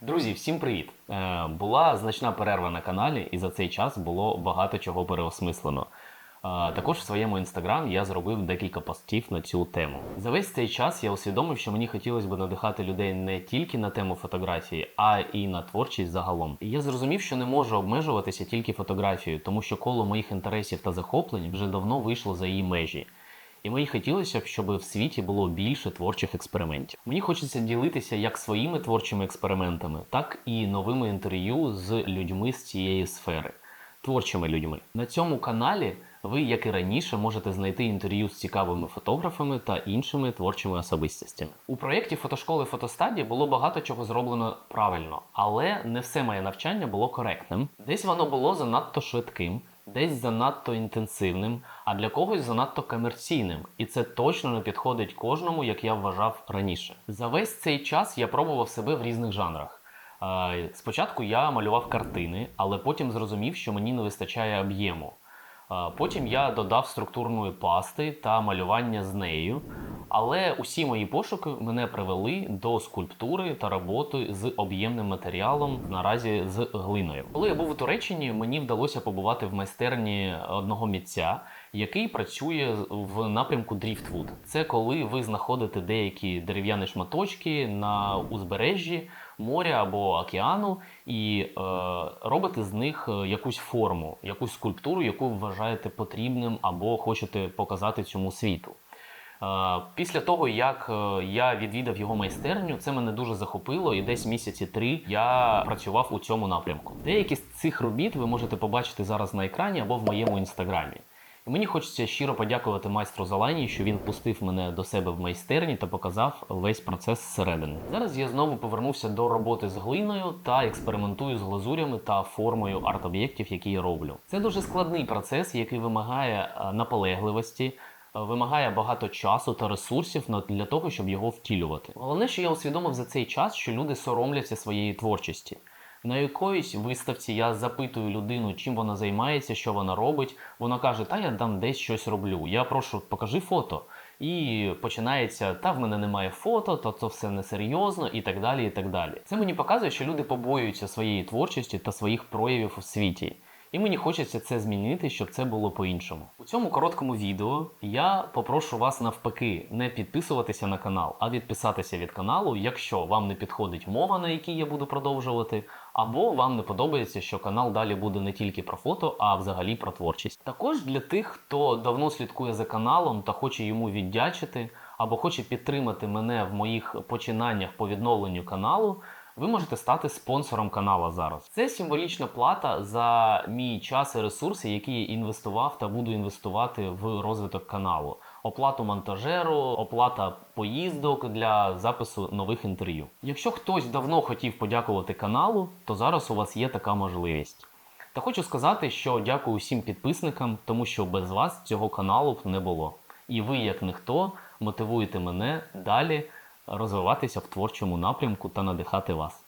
Друзі, всім привіт! Е, була значна перерва на каналі, і за цей час було багато чого переосмислено. Е, також в своєму інстаграм я зробив декілька постів на цю тему. За весь цей час я усвідомив, що мені хотілося б надихати людей не тільки на тему фотографії, а і на творчість загалом. І я зрозумів, що не можу обмежуватися тільки фотографією, тому що коло моїх інтересів та захоплень вже давно вийшло за її межі. І мені хотілося б, щоб в світі було більше творчих експериментів. Мені хочеться ділитися як своїми творчими експериментами, так і новими інтерв'ю з людьми з цієї сфери, творчими людьми. На цьому каналі ви, як і раніше, можете знайти інтерв'ю з цікавими фотографами та іншими творчими особистостями. У проєкті фотошколи фотостадії було багато чого зроблено правильно, але не все моє навчання було коректним. Десь воно було занадто швидким, десь занадто інтенсивним, а для когось занадто комерційним. І це точно не підходить кожному, як я вважав раніше. За весь цей час я пробував себе в різних жанрах. Спочатку я малював картини, але потім зрозумів, що мені не вистачає об'єму. Потім я додав структурної пасти та малювання з нею. Але усі мої пошуки мене привели до скульптури та роботи з об'ємним матеріалом, наразі з глиною. Коли я був у Туреччині, мені вдалося побувати в майстерні одного митця, який працює в напрямку дріфтвуд. Це коли ви знаходите деякі дерев'яні шматочки на узбережжі моря або океану і е, робите з них е, якусь форму, якусь скульптуру, яку вважаєте потрібним або хочете показати цьому світу. Після того, як е, я відвідав його майстерню, це мене дуже захопило, і десь місяці три я працював у цьому напрямку. Деякі з цих робіт ви можете побачити зараз на екрані або в моєму інстаграмі. І мені хочеться щиро подякувати майстру Залані, що він пустив мене до себе в майстерні та показав весь процес зсередини. Зараз я знову повернувся до роботи з глиною та експериментую з глазурями та формою арт-об'єктів, які я роблю. Це дуже складний процес, який вимагає е, наполегливості, вимагає багато часу та ресурсів для того, щоб його втілювати. Головне, що я усвідомив за цей час, що люди соромляться своєї творчості. На якоїсь виставці я запитую людину, чим вона займається, що вона робить. Вона каже: Та я там десь щось роблю. Я прошу, покажи фото. І починається: та в мене немає фото, то це все несерйозно, і так далі. і так далі. Це мені показує, що люди побоюються своєї творчості та своїх проявів у світі. І мені хочеться це змінити, щоб це було по-іншому. У цьому короткому відео я попрошу вас навпаки не підписуватися на канал, а відписатися від каналу, якщо вам не підходить мова, на якій я буду продовжувати, або вам не подобається, що канал далі буде не тільки про фото, а взагалі про творчість. Також для тих, хто давно слідкує за каналом та хоче йому віддячити, або хоче підтримати мене в моїх починаннях по відновленню каналу. Ви можете стати спонсором каналу зараз. Це символічна плата за мій час і ресурси, які я інвестував та буду інвестувати в розвиток каналу. Оплату монтажеру, оплата поїздок для запису нових інтерв'ю. Якщо хтось давно хотів подякувати каналу, то зараз у вас є така можливість. Та хочу сказати, що дякую всім підписникам, тому що без вас цього каналу б не було. І ви, як ніхто, мотивуєте мене далі розвиватися в творчому напрямку та надихати вас.